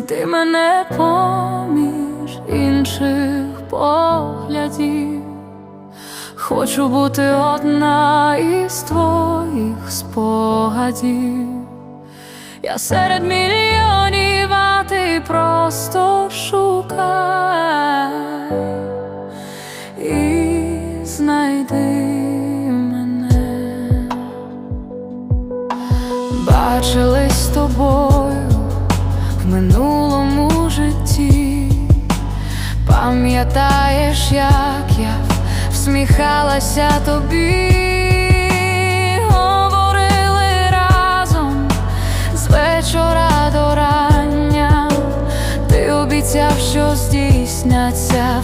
знайти мене поміж інших поглядів. Хочу бути одна із твоїх спогадів. Я серед мільйонів, а ти просто шукай і знайди мене. Бачились житті. Пам'ятаєш, як я всміхалася тобі, говорили разом з вечора до рання. Ти обіцяв, що здійсняться